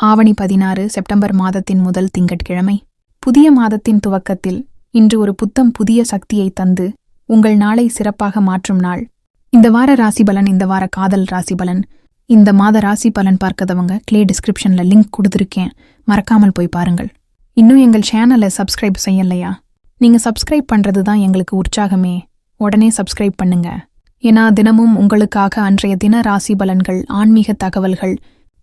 ஆவணி பதினாறு செப்டம்பர் மாதத்தின் முதல் திங்கட்கிழமை. புதிய மாதத்தின் துவக்கத்தில் இன்று ஒரு புத்தம் புதிய சக்தியை தந்து உங்கள் நாளை சிறப்பாக மாற்றும் நாள். இந்த வார ராசி பலன் இந்த வார காதல் ராசி பலன். இந்த மாத ராசி பலன் பார்க்கதவங்க கிளே டிஸ்கிரிப்ஷன்ல லிங்க் கொடுத்துருக்கேன். மறக்காமல் போய் பாருங்கள். இன்னும் எங்கள் சேனலை சப்ஸ்கிரைப் செய்யலையா? நீங்க சப்ஸ்கிரைப் பண்றது தான் எங்களுக்கு உற்சாகமே. உடனே சப்ஸ்கிரைப் பண்ணுங்க. ஏன்னா தினமும் உங்களுக்காக அன்றைய தின ராசி பலன்கள் ஆன்மீக தகவல்கள்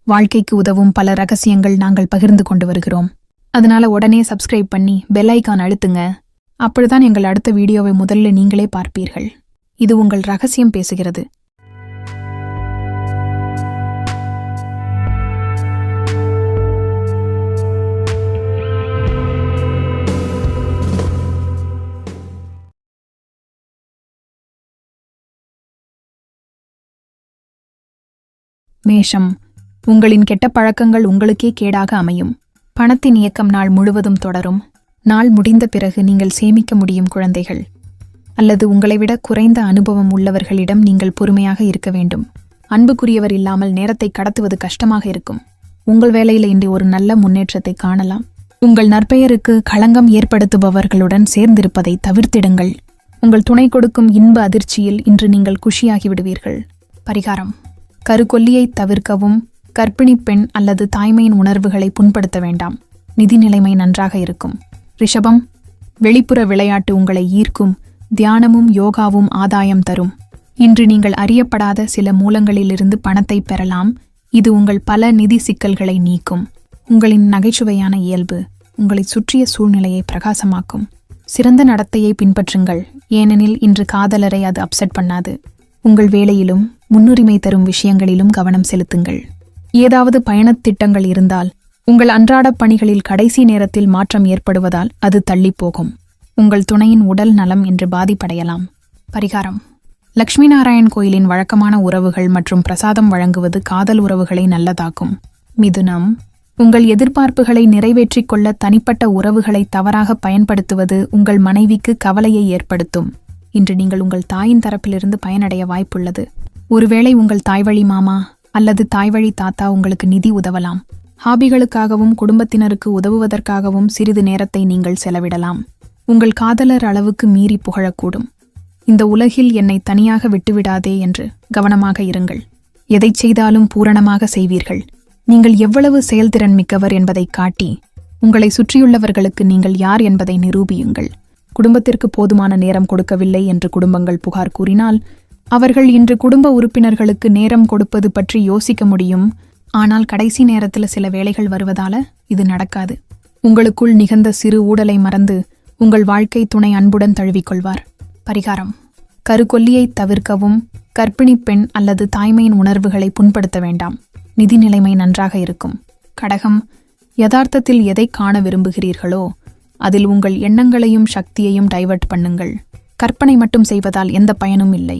வாழ்க்கைக்கு உதவும் பல ரகசியங்கள் நாங்கள் பகிர்ந்து கொண்டு வருகிறோம். அதனால உடனே சப்ஸ்கிரைப் பண்ணி பெல் ஐக்கான் அழுத்துங்க. அப்படிதான் எங்கள் அடுத்த வீடியோவை முதல்ல நீங்களே பார்ப்பீர்கள். இது உங்கள் ரகசியம் பேசுகிறது. மேஷம். உங்களின் கெட்ட பழக்கங்கள் உங்களுக்கே கேடாக அமையும். பணத்தின் இயக்கம் நாள் முழுவதும் தொடரும். நாள் முடிந்த பிறகு நீங்கள் சேமிக்க முடியும் குழந்தைகள். அல்லது உங்களை விட குறைந்த அனுபவம் உள்ளவர்களிடம் நீங்கள் பொறுமையாக இருக்க வேண்டும். அன்புக்குரியவர் இல்லாமல் நேரத்தை கடத்துவது கஷ்டமாக இருக்கும். உங்கள் வேலையில் இன்று ஒரு நல்ல முன்னேற்றத்தை காணலாம். உங்கள் நற்பெயருக்கு களங்கம் ஏற்படுத்துபவர்களுடன் சேர்ந்திருப்பதை தவிர்த்திடுங்கள். உங்கள் துணை கொடுக்கும் இன்ப அதிர்ச்சியில் இன்று நீங்கள் குஷியாகி விடுவீர்கள் பரிகாரம். கருக்கொல்லியை தவிர்க்கவும் கர்ப்பிணி பெண் அல்லது தாய்மையின் உணர்வுகளை புண்படுத்த வேண்டாம். நிதி நிலைமை நன்றாக இருக்கும். ரிஷபம் வெளிப்புற விளையாட்டு உங்களை ஈர்க்கும் தியானமும் யோகாவும் ஆதாயம் தரும். இன்று நீங்கள் அறியப்படாத சில மூலங்களிலிருந்து பணத்தை பெறலாம். இது உங்கள் பல நிதி சிக்கல்களை நீக்கும். உங்களின் நகைச்சுவையான இயல்பு உங்களை சுற்றிய சூழ்நிலையை பிரகாசமாக்கும். சிறந்த நடத்தையை பின்பற்றுங்கள். ஏனெனில் இன்று காதலரை அது அப்செட் பண்ணாது. உங்கள் வேலையிலும் முன்னுரிமை தரும் விஷயங்களிலும் கவனம் செலுத்துங்கள். ஏதாவது பயணத் திட்டங்கள் இருந்தால் உங்கள் அன்றாட பணிகளில் கடைசி நேரத்தில் மாற்றம் ஏற்படுவதால் அது தள்ளிப் போகும் உங்கள் துணையின் உடல் நலம் என்று பாதிப்படையலாம். பரிகாரம். லக்ஷ்மி நாராயண் கோயிலின் வழக்கமான உறவுகள் மற்றும் பிரசாதம் வழங்குவது காதல் உறவுகளை நல்லதாக்கும். மிதுனம். உங்கள் எதிர்பார்ப்புகளை நிறைவேற்றிக் கொள்ள தனிப்பட்ட உறவுகளை தவறாக பயன்படுத்துவது உங்கள் மனைவிக்கு கவலையை ஏற்படுத்தும். இன்று நீங்கள் உங்கள் தாயின் தரப்பிலிருந்து பயனடைய வாய்ப்புள்ளது. ஒருவேளை உங்கள் தாய்வழி மாமா அல்லது தாய்வழி தாத்தா உங்களுக்கு நிதி உதவலாம். ஹாபிகளுக்காகவும் குடும்பத்தினருக்கு உதவுவதற்காகவும் சிறிது நேரத்தை நீங்கள் செலவிடலாம். உங்கள் காதலர் அளவுக்கு மீறி புகழக்கூடும். இந்த உலகில் என்னை தனியாக விட்டுவிடாதே என்று கவனமாக இருங்கள். எதை செய்தாலும் பூரணமாக செய்வீர்கள். நீங்கள் எவ்வளவு செயல்திறன் மிக்கவர் என்பதை காட்டி உங்களை சுற்றியுள்ளவர்களுக்கு நீங்கள் யார் என்பதை நிரூபியுங்கள். குடும்பத்திற்கு போதுமான நேரம் கொடுக்கவில்லை என்று குடும்பங்கள் புகார் கூறினால் அவர்கள் இன்று குடும்ப உறுப்பினர்களுக்கு நேரம் கொடுப்பது பற்றி யோசிக்க முடியும். ஆனால் கடைசி நேரத்தில் சில வேலைகள் வருவதால இது நடக்காது. உங்களுக்குள் நிகழ்ந்த சிறு ஊடலை மறந்து உங்கள் வாழ்க்கை துணை அன்புடன் தழுவிக்கொள்வார். பரிகாரம். கருக்கொல்லியை தவிர்க்கவும் கர்ப்பிணி பெண் அல்லது தாய்மையின் உணர்வுகளை புண்படுத்த வேண்டாம். நிதி நிலைமை நன்றாக இருக்கும். கடகம். யதார்த்தத்தில் எதை காண விரும்புகிறீர்களோ அதில் உங்கள் எண்ணங்களையும் சக்தியையும் டைவர்ட் பண்ணுங்கள். கற்பனை மட்டும் செய்வதால் எந்த பயனும் இல்லை.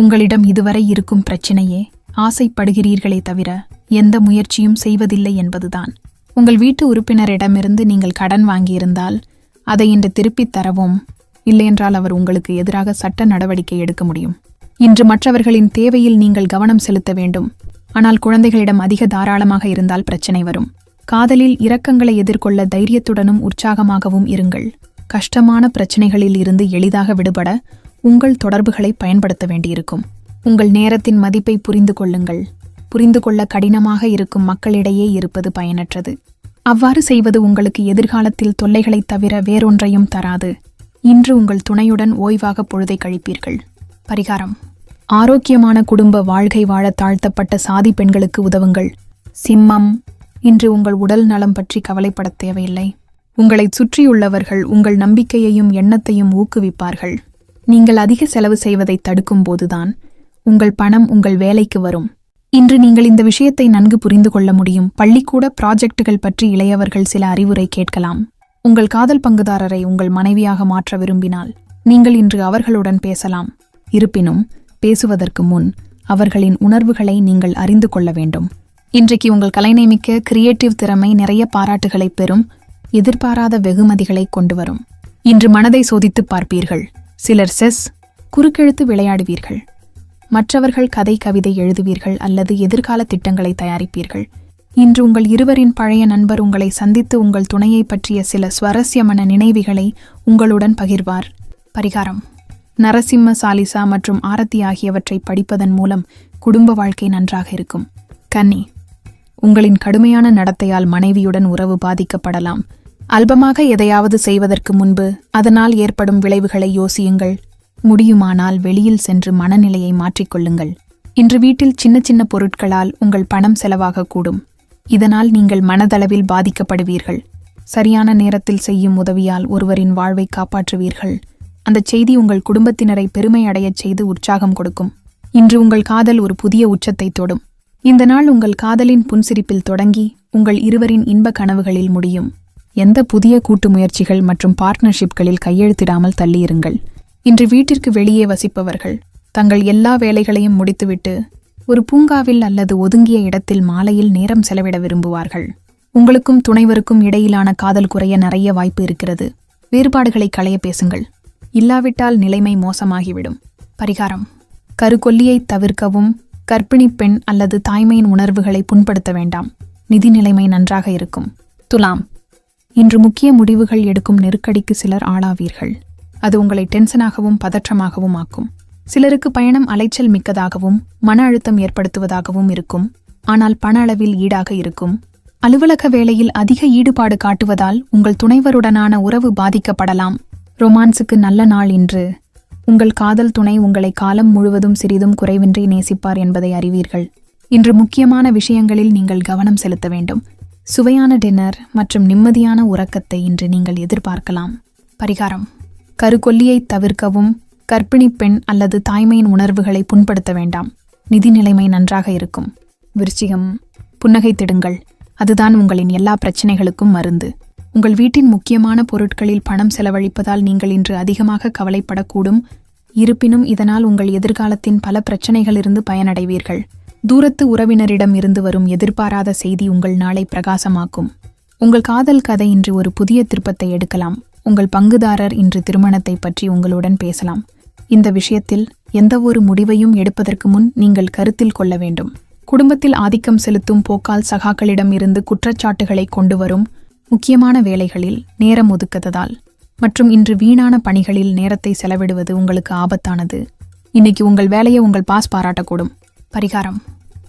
உங்களிடம் இதுவரை இருக்கும் பிரச்சினையே ஆசைப்படுகிறீர்களே தவிர எந்த முயற்சியும் செய்வதில்லை என்பதுதான். உங்கள் வீட்டு உறுப்பினரிடமிருந்து நீங்கள் கடன் வாங்கியிருந்தால் அதை இன்று திருப்பித் தரவும் இல்லையென்றால் அவர் உங்களுக்கு எதிராக சட்ட நடவடிக்கை எடுக்க முடியும். இன்று மற்றவர்களின் தேவையில் நீங்கள் கவனம் செலுத்த வேண்டும். ஆனால் குழந்தைகளிடம் அதிக தாராளமாக இருந்தால் பிரச்சனை வரும். காதலில் இரக்கங்களை எதிர்கொள்ள தைரியத்துடனும் உற்சாகமாகவும் இருங்கள். கஷ்டமான பிரச்சனைகளில் இருந்து எளிதாக விடுபட உங்கள் தொடர்புகளை பயன்படுத்த வேண்டியிருக்கும். உங்கள் நேரத்தின் மதிப்பை புரிந்து கொள்ளுங்கள். புரிந்து கொள்ள கடினமாக இருக்கும் மக்களிடையே இருப்பது பயனற்றது. அவ்வாறு செய்வது உங்களுக்கு எதிர்காலத்தில் தொல்லைகளைத் தவிர வேறொன்றையும் தராது. இன்று உங்கள் துணையுடன் ஓய்வாக பொழுதை கழிப்பீர்கள். பரிகாரம். ஆரோக்கியமான குடும்ப வாழ்க்கை வாழ தாழ்த்தப்பட்ட சாதி பெண்களுக்கு உதவுங்கள். சிம்மம். இன்று உங்கள் உடல் நலம் பற்றி கவலைப்பட தேவையில்லை. உங்களைச் சுற்றியுள்ளவர்கள் உங்கள் நம்பிக்கையையும் எண்ணத்தையும் ஊக்குவிப்பார்கள். நீங்கள் அதிக செலவு செய்வதை தடுக்கும் போதுதான் உங்கள் பணம் உங்கள் வேலைக்கு வரும். இன்று நீங்கள் இந்த விஷயத்தை நன்கு புரிந்து கொள்ள முடியும். பள்ளிக்கூட ப்ராஜெக்டுகள் பற்றி இளையவர்கள் சில அறிவுரை கேட்கலாம். உங்கள் காதல் பங்குதாரரை உங்கள் மனைவியாக மாற்ற விரும்பினால் நீங்கள் இன்று அவர்களுடன் பேசலாம். இருப்பினும் பேசுவதற்கு முன் அவர்களின் உணர்வுகளை நீங்கள் அறிந்து கொள்ள வேண்டும். இன்றைக்கு உங்கள் கலைநேமிக்க கிரியேட்டிவ் திறமை நிறைய பாராட்டுகளை பெறும் எதிர்பாராத வெகுமதிகளை கொண்டு வரும். இன்று மனதை சோதித்துப் பார்ப்பீர்கள். சிலர் செஸ் குறுக்கெழுத்து விளையாடுவீர்கள். மற்றவர்கள் கதை கவிதை எழுதுவீர்கள் அல்லது எதிர்கால திட்டங்களை தயாரிப்பீர்கள். இன்று உங்கள் இருவரின் பழைய நண்பர் உங்களை சந்தித்து உங்கள் துணையை பற்றிய சில சுவாரஸ்யமான நினைவுகளை உங்களுடன் பகிர்வார். பரிகாரம். நரசிம்ம சாலிசா மற்றும் ஆரத்தி ஆகியவற்றை படிப்பதன் மூலம் குடும்ப வாழ்க்கை நன்றாக இருக்கும். கன்னி. உங்களின் கடுமையான நடத்தையால் மனைவியுடன் உறவு பாதிக்கப்படலாம். அல்பமாக எதையாவது செய்வதற்கு முன்பு அதனால் ஏற்படும் விளைவுகளை யோசியுங்கள். முடியுமானால் வெளியில் சென்று மனநிலையை மாற்றிக்கொள்ளுங்கள். இன்று வீட்டில் சின்ன சின்ன பொருட்களால் உங்கள் பணம் செலவாகக்கூடும். இதனால் நீங்கள் மனதளவில் பாதிக்கப்படுவீர்கள். சரியான நேரத்தில் செய்யும் உதவியால் ஒருவரின் வாழ்வை காப்பாற்றுவீர்கள். அந்த செய்தி உங்கள் குடும்பத்தினரை பெருமை அடையச் செய்து உற்சாகம் கொடுக்கும். இன்று உங்கள் காதல் ஒரு புதிய உச்சத்தை தொடும். இந்த நாள் உங்கள் காதலின் புன்சிரிப்பில் தொடங்கி உங்கள் இருவரின் இன்ப கனவுகளில் முடியும். எந்த புதிய கூட்டு முயற்சிகள் மற்றும் பார்ட்னர்ஷிப்களில் கையெழுத்திடாமல் தள்ளியிருங்கள். இன்று வீட்டிற்கு வெளியே வசிப்பவர்கள் தங்கள் எல்லா வேலைகளையும் முடித்துவிட்டு ஒரு பூங்காவில் அல்லது ஒதுங்கிய இடத்தில் மாலையில் நேரம் செலவிட விரும்புவார்கள். உங்களுக்கும் துணைவருக்கும் இடையிலான காதல் குறைய நிறைய வாய்ப்பு இருக்கிறது. வேறுபாடுகளை களைய பேசுங்கள். இல்லாவிட்டால் நிலைமை மோசமாகிவிடும். பரிகாரம். கருக்கொல்லியை தவிர்க்கவும் கர்ப்பிணி பெண் அல்லது தாய்மையின் உணர்வுகளை புண்படுத்த வேண்டாம். நிதி நிலைமை நன்றாக இருக்கும். துலாம். இன்று முக்கிய முடிவுகள் எடுக்கும் நெருக்கடிக்கு சிலர் ஆளாவீர்கள். அது உங்களை டென்ஷனாகவும் பதற்றமாகவும் ஆக்கும். சிலருக்கு பயணம் அலைச்சல் மிக்கதாகவும் மன அழுத்தம் ஏற்படுத்துவதாகவும் இருக்கும். ஆனால் பண அளவில் ஈடாக இருக்கும். அலுவலக வேளையில் அதிக ஈடுபாடு காட்டுவதால் உங்கள் துணைவருடனான உறவு பாதிக்கப்படலாம். ரொமான்ஸுக்கு நல்ல நாள் இன்று. உங்கள் காதல் துணை உங்களை காலம் முழுவதும் சிறிதும் குறைவின்றி நேசிப்பார் என்பதை அறிவீர்கள். இன்று முக்கியமான விஷயங்களில் நீங்கள் கவனம் செலுத்த வேண்டும். சுவையான டின்னர் மற்றும் நிம்மதியான உறக்கத்தை இன்று நீங்கள் எதிர்பார்க்கலாம். பரிகாரம். கருக்கொல்லியை தவிர்க்கவும் கர்ப்பிணி பெண் அல்லது தாய்மையின் உணர்வுகளை புண்படுத்த வேண்டாம். நிதி நிலைமை நன்றாக இருக்கும். விருச்சிகம். புன்னகைத்திடுங்கள் அதுதான் உங்களின் எல்லா பிரச்சனைகளுக்கும் மருந்து. உங்கள் வீட்டின் முக்கியமான பொருட்களில் பணம் செலவழிப்பதால் நீங்கள் இன்று அதிகமாக கவலைப்படக்கூடும். இருப்பினும் இதனால் உங்கள் எதிர்காலத்தின் பல பிரச்சனைகளிலிருந்து பயனடைவீர்கள். தூரத்து உறவினரிடம் இருந்து வரும் எதிர்பாராத செய்தி உங்கள் நாளை பிரகாசமாக்கும். உங்கள் காதல் கதை இன்று ஒரு புதிய திருப்பத்தை எடுக்கலாம். உங்கள் பங்குதாரர் இன்று திருமணத்தை பற்றி உங்களுடன் பேசலாம். இந்த விஷயத்தில் எந்தவொரு முடிவையும் எடுப்பதற்கு முன் நீங்கள் கருத்தில் கொள்ள வேண்டும். குடும்பத்தில் ஆதிக்கம் செலுத்தும் போக்கால் சகாக்களிடம் இருந்து குற்றச்சாட்டுகளை கொண்டு வரும் முக்கியமான வேலைகளில் நேரம் ஒதுக்கததால் மற்றும் இன்று வீணான பணிகளில் நேரத்தை செலவிடுவது உங்களுக்கு ஆபத்தானது. இன்னைக்கு உங்கள் வேலையை உங்கள் பாஸ் பாராட்டக்கூடும். பரிகாரம்.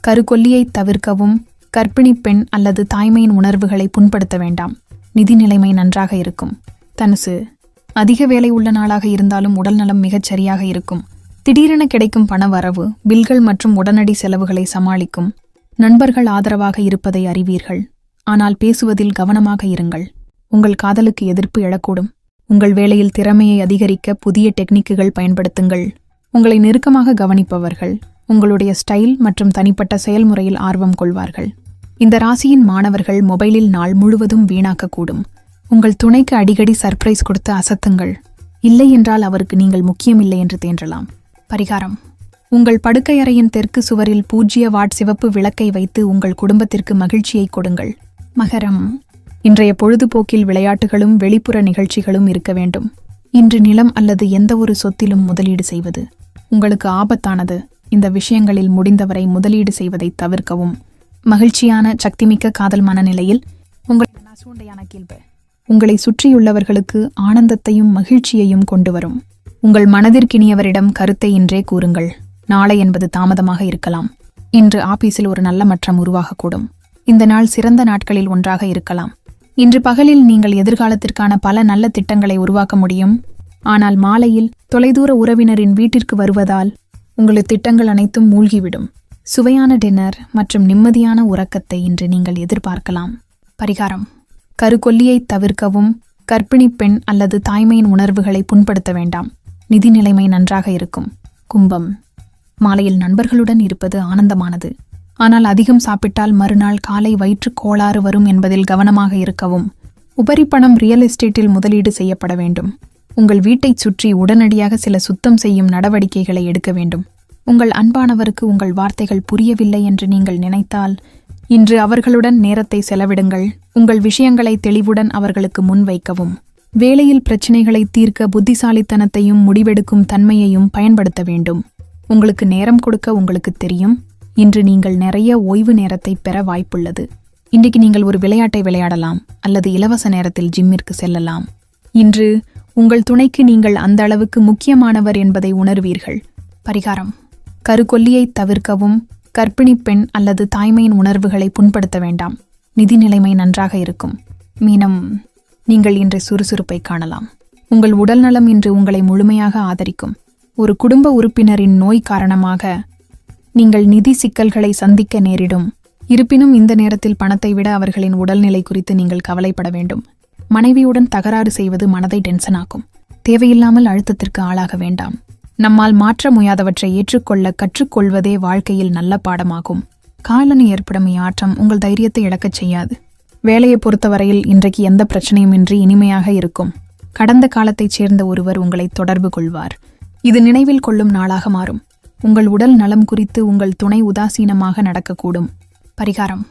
கருக்கொல்லியை தவிர்க்கவும் கர்ப்பிணி பெண் அல்லது தாய்மையின் உணர்வுகளை புண்படுத்த வேண்டாம். நிதி நிலைமை நன்றாக இருக்கும். தனுசு அதிக வேலை உள்ள நாளாக இருந்தாலும் உடல்நலம் மிகச் சரியாக இருக்கும். திடீரென கிடைக்கும் பண வரவு பில்கள் மற்றும் உடனடி செலவுகளை சமாளிக்கும். நண்பர்கள் ஆதரவாக இருப்பதை அறிவீர்கள். ஆனால் பேசுவதில் கவனமாக இருங்கள். உங்கள் காதலுக்கு எதிர்ப்பு எழக்கூடும். உங்கள் வேலையில் திறமையை அதிகரிக்க புதிய டெக்னிக்குகள் பயன்படுத்துங்கள். உங்களை நெருக்கமாக கவனிப்பவர்கள். உங்களுடைய ஸ்டைல் மற்றும் தனிப்பட்ட செயல்முறையில் ஆர்வம் கொள்வார்கள். இந்த ராசியின் மாணவர்கள் மொபைலில் நாள் முழுவதும் வீணாக்கக்கூடும். உங்கள் துணைக்கு அடிக்கடி சர்ப்ரைஸ் கொடுத்து அசத்துங்கள். இல்லை என்றால் அவருக்கு நீங்கள் முக்கியமில்லை என்று தேன்றலாம். பரிகாரம். உங்கள் படுக்கையறையின் தெற்கு சுவரில் பூஜ்ய வாட் சிவப்பு விளக்கை வைத்து உங்கள் குடும்பத்திற்கு மகிழ்ச்சியை கொடுங்கள். மகரம். இன்றைய பொழுதுபோக்கில் விளையாட்டுகளும் வெளிப்புற நிகழ்ச்சிகளும் இருக்க வேண்டும். இன்று நிலம் அல்லது எந்த ஒரு சொத்திலும் முதலீடு செய்வது. உங்களுக்கு ஆபத்தானது. இந்த விஷயங்களில் முடிந்தவரை முதலீடு செய்வதை தவிர்க்கவும். மகிழ்ச்சியான சக்திமிக்க காதல் மனநிலையில் உங்கள் சூண்டையான கேள்வி உங்களை சுற்றியுள்ளவர்களுக்கு ஆனந்தத்தையும் மகிழ்ச்சியையும் கொண்டு வரும். உங்கள் மனதிற்கினியவரிடம் கருத்தை இன்றே கூறுங்கள். நாளை என்பது தாமதமாக இருக்கலாம். இன்று ஆபீஸில் ஒரு நல்ல மற்றம் உருவாகக்கூடும். இந்த நாள் சிறந்த நாட்களில் ஒன்றாக இருக்கலாம். இன்று பகலில் நீங்கள் எதிர்காலத்திற்கான பல நல்ல திட்டங்களை உருவாக்க முடியும். ஆனால் மாலையில் தொலைதூர உறவினரின் வீட்டிற்கு வருவதால் உங்களது திட்டங்கள் அனைத்தும் மூழ்கிவிடும். சுவையான டின்னர் மற்றும் நிம்மதியான உறக்கத்தை இன்று நீங்கள் எதிர்பார்க்கலாம். பரிகாரம். கருக்கொல்லியை தவிர்க்கவும் கர்ப்பிணி பெண் அல்லது தாய்மையின் உணர்வுகளை புண்படுத்த வேண்டாம். நிதி நிலைமை நன்றாக இருக்கும். கும்பம். மாலையில் நண்பர்களுடன் இருப்பது ஆனந்தமானது. ஆனால் அதிகம் சாப்பிட்டால் மறுநாள் காலை வயிற்றுக் கோளாறு வரும் என்பதில் கவனமாக இருக்கவும். உபரிப்பணம் ரியல் எஸ்டேட்டில் முதலீடு செய்யப்பட வேண்டும். உங்கள் வீட்டைச் சுற்றி உடனடியாக சில சுத்தம் செய்யும் நடவடிக்கைகளை எடுக்க வேண்டும். உங்கள் அன்பானவருக்கு உங்கள் வார்த்தைகள் புரியவில்லை என்று நீங்கள் நினைத்தால் இன்று அவர்களுடன் நேரத்தை செலவிடுங்கள். உங்கள் விஷயங்களை தெளிவுடன் அவர்களுக்கு முன்வைக்கவும். வேலையில் பிரச்சினைகளை தீர்க்க புத்திசாலித்தனத்தையும் முடிவெடுக்கும் தன்மையையும் பயன்படுத்த வேண்டும். உங்களுக்கு நேரம் கொடுக்க உங்களுக்கு தெரியும். இன்று நீங்கள் நிறைய ஓய்வு நேரத்தை பெற வாய்ப்புள்ளது. இன்றைக்கு நீங்கள் ஒரு விளையாட்டை விளையாடலாம் அல்லது இலவச நேரத்தில் ஜிம்மிற்கு செல்லலாம். இன்று உங்கள் துணைக்கு நீங்கள் அந்த அளவுக்கு முக்கியமானவர் என்பதை உணர்வீர்கள். பரிகாரம். கருக்கொல்லியை தவிர்க்கவும் கர்ப்பிணி பெண் அல்லது தாய்மையின் உணர்வுகளை புண்படுத்த வேண்டாம். நிதி நிலைமை நன்றாக இருக்கும். மீனம் நீங்கள் இன்று சுறுசுறுப்பை காணலாம். உங்கள் உடல்நலம் இன்று உங்களை முழுமையாக ஆதரிக்கும். ஒரு குடும்ப உறுப்பினரின் நோய் காரணமாக நீங்கள் நிதி சிக்கல்களை சந்திக்க நேரிடும். இருப்பினும் இந்த நேரத்தில் பணத்தை விட அவர்களின் உடல்நிலை குறித்து நீங்கள் கவலைப்பட வேண்டும். மனைவியுடன் தகராறு செய்வது மனதை டென்ஷனாக்கும் தேவையில்லாமல் அழுத்தத்திற்கு ஆளாக வேண்டாம். நம்மால் மாற்ற முடியாதவற்றை ஏற்றுக்கொள்ள கற்றுக்கொள்வதே வாழ்க்கையில் நல்ல பாடமாகும். காலனி ஏற்படும் ஆற்றம் உங்கள் தைரியத்தை இழக்கச் செய்யாது. வேலையை பொறுத்தவரையில் இன்றைக்கு எந்த பிரச்சனையும் இன்றி இனிமையாக இருக்கும். கடந்த காலத்தைச் சேர்ந்த ஒருவர் உங்களை தொடர்பு கொள்வார். இது நினைவில் கொள்ளும் நாளாக மாறும். உங்கள் உடல் நலம் குறித்து உங்கள் துணை உதாசீனமாக நடக்கக்கூடும். பரிகாரம்.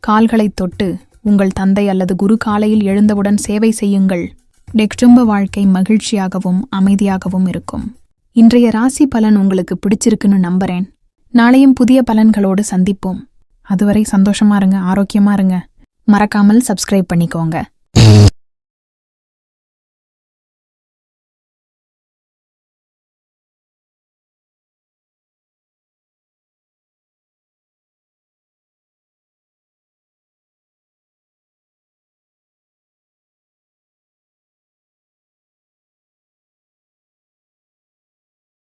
கால்களை தொட்டு உங்கள் தந்தை அல்லது குரு காலையில் எழுந்தவுடன் சேவை செய்யுங்கள். குடும்ப வாழ்க்கை மகிழ்ச்சியாகவும் அமைதியாகவும் இருக்கும். இன்றைய ராசி பலன் உங்களுக்கு பிடிச்சிருக்குன்னு நம்புறேன். நாளையும் புதிய பலன்களோடு சந்திப்போம். அதுவரை சந்தோஷமா இருங்க ஆரோக்கியமா இருங்க. மறக்காமல் சப்ஸ்கிரைப் பண்ணிக்கோங்க.